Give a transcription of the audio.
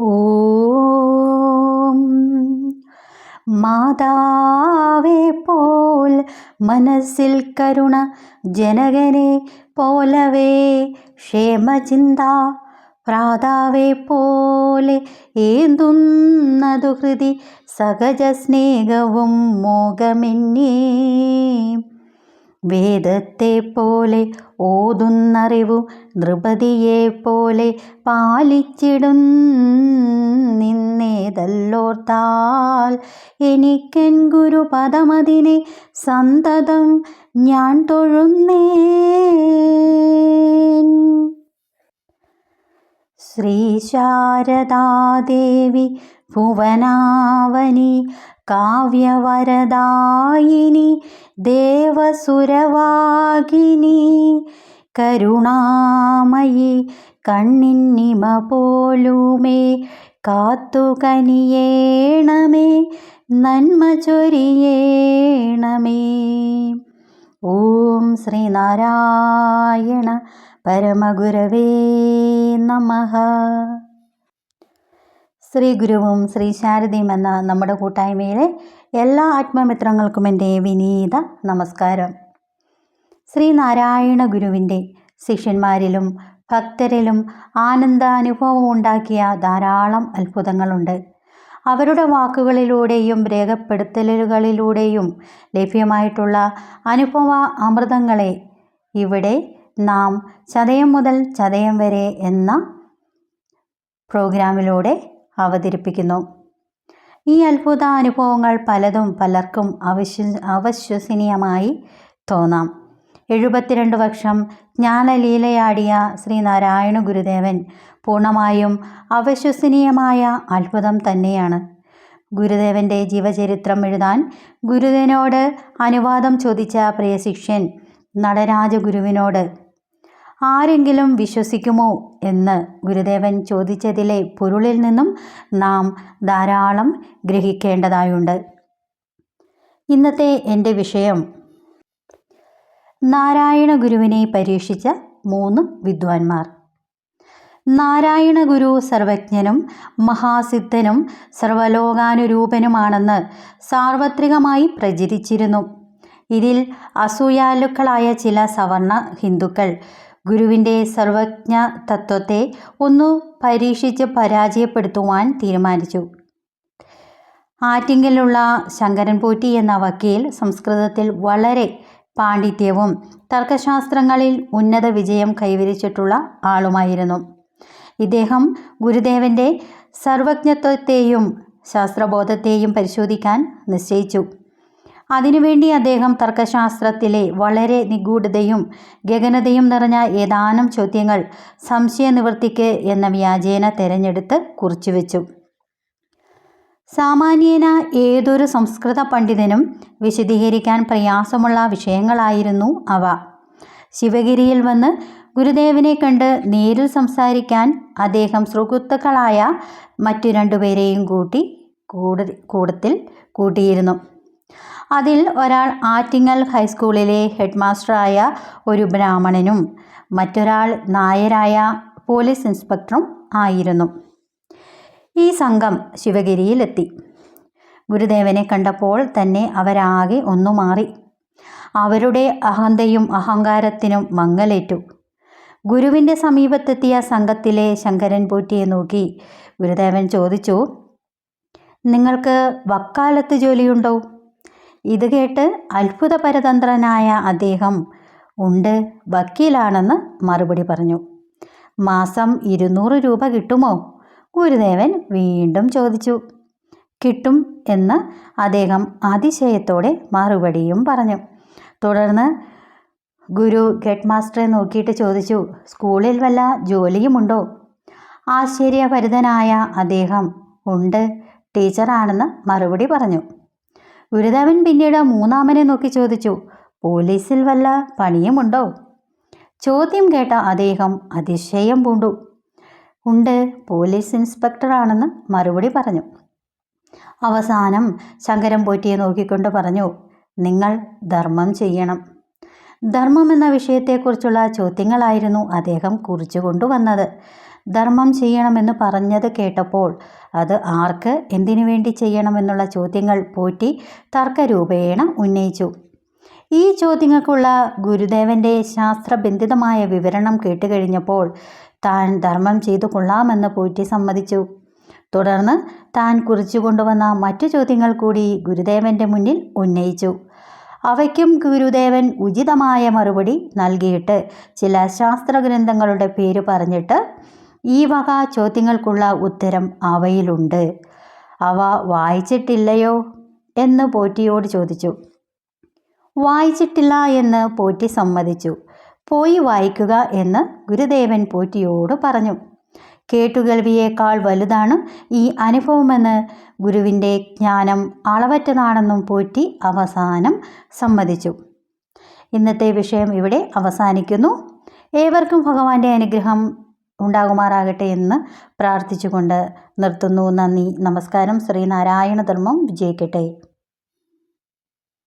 ഓം. മാതാവേ പോൽ മനസ്സിൽ കരുണ ജനകനെ പോലവേ ക്ഷേമചിന്ത പ്രാതാവേ പോലെ ഏന്തുന്നതു ഹൃതി സഹജ സ്നേഹവും മോഹമെന്നേ. വേദത്തെ പോലെ ഓതുന്നറിവു നൃപതിയെ പോലെ പാലിച്ചിടും നിന്നേതല്ലോർത്താൽ എനിക്കൻ ഗുരുപദമതിനെ സന്തതം ഞാൻ തൊഴുന്നേ ശ്രീ ശാരദാദേവി ഭുവനാവനി കാവ്യവരദായിനി ദേവസുരവാഗിനി കരുണാമയി കണ്ണിന്നിമ പോലുമേ കാത്തുകനിയേണമേ നന്മ ചൊരിയേണമേ. ഓം ശ്രീനാരായണ പരമഗുരവേ നമ. ശ്രീ ഗുരുവും ശ്രീ ശാരദയും എന്ന നമ്മുടെ കൂട്ടായ്മയിലെ എല്ലാ ആത്മമിത്രങ്ങൾക്കും എന്റെ വിനീത നമസ്കാരം. ശ്രീനാരായണ ഗുരുവിന്റെ ശിഷ്യന്മാരിലും ഭക്തരിലും ആനന്ദാനുഭവം ഉണ്ടാക്കിയ ധാരാളം അത്ഭുതങ്ങളുണ്ട്. അവരുടെ വാക്കുകളിലൂടെയും രേഖപ്പെടുത്തലുകളിലൂടെയും ലഭ്യമായിട്ടുള്ള അനുഭവ അമൃതങ്ങളെ ഇവിടെ നാം ചതയം മുതൽ ചതയം വരെ എന്ന പ്രോഗ്രാമിലൂടെ അവതരിപ്പിക്കുന്നു. ഈ അത്ഭുത അനുഭവങ്ങൾ പലതും പലർക്കും അവിശ്വ അവിശ്വസനീയമായി തോന്നാം. എഴുപത്തിരണ്ട് വർഷം ജ്ഞാനലീലയാടിയ ശ്രീനാരായണ ഗുരുദേവൻ പൂർണമായും അവിശ്വസനീയമായ അത്ഭുതം തന്നെയാണ്. ഗുരുദേവന്റെ ജീവചരിത്രം എഴുതാൻ ഗുരുദേവനോട് അനുവാദം ചോദിച്ച പ്രിയ ശിഷ്യൻ നടരാജഗുരുവിനോട് ആരെങ്കിലും വിശ്വസിക്കുമോ? എന്ന് ഗുരുദേവൻ ചോദിച്ചതിലെ പൊരുളിൽ നിന്നും നാം ധാരാളം ഗ്രഹിക്കേണ്ടതായുണ്ട്. ഇന്നത്തെ എന്റെ വിഷയം നാരായണ ഗുരുവിനെ പരീക്ഷിച്ച മൂന്ന് വിദ്വാൻമാർ. നാരായണ ഗുരു സർവജ്ഞനും മഹാസിദ്ധനും സർവലോകാനുരൂപനുമാണെന്ന് സാർവത്രികമായി പ്രചരിച്ചിരുന്നു. ഇതിൽ അസൂയാലുക്കളായ ചില സവർണ ഹിന്ദുക്കൾ ഗുരുവിന്റെ സർവജ്ഞ തത്വത്തെ ഒന്ന് പരീക്ഷിച്ച് പരാജയപ്പെടുത്തുവാൻ തീരുമാനിച്ചു. ആറ്റിങ്കലുള്ള ശങ്കരൻ പോറ്റി എന്ന വക്കീൽ സംസ്കൃതത്തിൽ വളരെ പാണ്ഡിത്യവും തർക്കശാസ്ത്രങ്ങളിൽ ഉന്നത വിജയം കൈവരിച്ചിട്ടുള്ള ആളുമായിരുന്നു. ഇദ്ദേഹം ഗുരുദേവന്റെ സർവജ്ഞത്വത്തെയും ശാസ്ത്രബോധത്തെയും പരിശോധിക്കാൻ നിശ്ചയിച്ചു. അതിനുവേണ്ടി അദ്ദേഹം തർക്കശാസ്ത്രത്തിലെ വളരെ നിഗൂഢതയും ഗഗനതയും നിറഞ്ഞ ഏതാനും ചോദ്യങ്ങൾ സംശയനിവൃത്തിക്ക് എന്ന വ്യാജേന തെരഞ്ഞെടുത്ത് കുറിച്ചുവെച്ചു. സാമാന്യേന ഏതൊരു സംസ്കൃത പണ്ഡിതനും വിശദീകരിക്കാൻ പ്രയാസമുള്ള വിഷയങ്ങളായിരുന്നു അവ. ശിവഗിരിയിൽ വന്ന് ഗുരുദേവനെ കണ്ട് നേരിൽ സംസാരിക്കാൻ അദ്ദേഹം സുഹൃത്തുക്കളായ മറ്റു രണ്ടുപേരെയും കൂട്ടി കൂട കൂടത്തിൽ കൂട്ടിയിരുന്നു. അതിൽ ഒരാൾ ആറ്റിങ്ങൽ ഹൈസ്കൂളിലെ ഹെഡ് മാസ്റ്ററായ ഒരു ബ്രാഹ്മണനും മറ്റൊരാൾ നായരായ പോലീസ് ഇൻസ്പെക്ടറും ആയിരുന്നു. ഈ സംഘം ശിവഗിരിയിലെത്തി. ഗുരുദേവനെ കണ്ടപ്പോൾ തന്നെ അവരാകെ ഒന്നു മാറി. അവരുടെ അഹന്തയും അഹങ്കാരത്തിനും മങ്ങലേറ്റു. ഗുരുവിന്റെ സമീപത്തെത്തിയ സംഘത്തിലെ ശങ്കരൻ പൂറ്റിയെ നോക്കി ഗുരുദേവൻ ചോദിച്ചു നിങ്ങൾക്ക് വക്കാലത്ത് ജോലിയുണ്ടോ? ഇത് കേട്ട് അത്ഭുത പരതന്ത്രനായ അദ്ദേഹം ഉണ്ട് വക്കീലാണെന്ന് മറുപടി പറഞ്ഞു. മാസം ഇരുന്നൂറ് രൂപ കിട്ടുമോ? ഗുരുദേവൻ വീണ്ടും ചോദിച്ചു. കിട്ടും എന്ന് അദ്ദേഹം അതിശയത്തോടെ മറുപടിയും പറഞ്ഞു. തുടർന്ന് ഗുരു ഗെറ്റ് മാസ്റ്ററെ നോക്കിയിട്ട് ചോദിച്ചു സ്കൂളിൽ വല്ല ജോലിയുമുണ്ടോ? ആശ്ചര്യഭരിതനായ അദ്ദേഹം ഉണ്ട് ടീച്ചറാണെന്ന് മറുപടി പറഞ്ഞു. ഗുരുദേവൻ പിന്നീട് മൂന്നാമനെ നോക്കി ചോദിച്ചു പോലീസിൽ വല്ല പണിയുമുണ്ടോ? ചോദ്യം കേട്ട അദ്ദേഹം അതിശയം പൂണ്ടു. ഉണ്ട്. പോലീസ് ഇൻസ്പെക്ടറാണെന്ന് മറുപടി പറഞ്ഞു. അവസാനം ശങ്കരം പോറ്റിയെ നോക്കിക്കൊണ്ട് പറഞ്ഞു നിങ്ങൾ ധർമ്മം ചെയ്യണം. ധർമ്മം എന്ന വിഷയത്തെക്കുറിച്ചുള്ള ചോദ്യങ്ങളായിരുന്നു അദ്ദേഹം കുറിച്ചു കൊണ്ടുവന്നത്. ധർമ്മം ചെയ്യണമെന്ന് പറഞ്ഞത് കേട്ടപ്പോൾ അത് ആർക്ക് എന്തിനു വേണ്ടി ചെയ്യണമെന്നുള്ള ചോദ്യങ്ങൾ പോറ്റി തർക്കരൂപേണ ഉന്നയിച്ചു. ഈ ചോദ്യങ്ങൾക്കുള്ള ഗുരുദേവന്റെ ശാസ്ത്രബന്ധിതമായ വിവരണം കേട്ടുകഴിഞ്ഞപ്പോൾ താൻ ധർമ്മം ചെയ്തു കൊള്ളാമെന്ന് പോറ്റി സമ്മതിച്ചു. തുടർന്ന് താൻ കുറിച്ചു കൊണ്ടുവന്ന മറ്റു ചോദ്യങ്ങൾ കൂടി ഗുരുദേവന്റെ മുന്നിൽ ഉന്നയിച്ചു. അവയ്ക്കും ഗുരുദേവൻ ഉചിതമായ മറുപടി നൽകിയിട്ട് ചില ശാസ്ത്രഗ്രന്ഥങ്ങളുടെ പേര് പറഞ്ഞിട്ട് ഈ വക ചോദ്യങ്ങൾക്കുള്ള ഉത്തരം അവയിലുണ്ട്. അവ വായിച്ചിട്ടില്ലയോ എന്ന് പോറ്റിയോട് ചോദിച്ചു. വായിച്ചിട്ടില്ല എന്ന് പോറ്റി സമ്മതിച്ചു. പോയി വായിക്കുക എന്ന് ഗുരുദേവൻ പോറ്റിയോട് പറഞ്ഞു. കേട്ടുകേൾവിയേക്കാൾ വലുതാണ് ഈ അനുഭവമെന്ന് ഗുരുവിന്റെ ജ്ഞാനം അളവറ്റതാണെന്നും പോറ്റി അവസാനം സമ്മതിച്ചു. ഇന്നത്തെ വിഷയം ഇവിടെ അവസാനിക്കുന്നു. ഏവർക്കും ഭഗവാന്റെ അനുഗ്രഹം ഉണ്ടാകുമാറാകട്ടെ എന്ന് പ്രാർത്ഥിച്ചുകൊണ്ട് നിർത്തുന്നു. നന്ദി. നമസ്കാരം. ശ്രീനാരായണ ധർമ്മം. വിജയിക്കട്ടെ.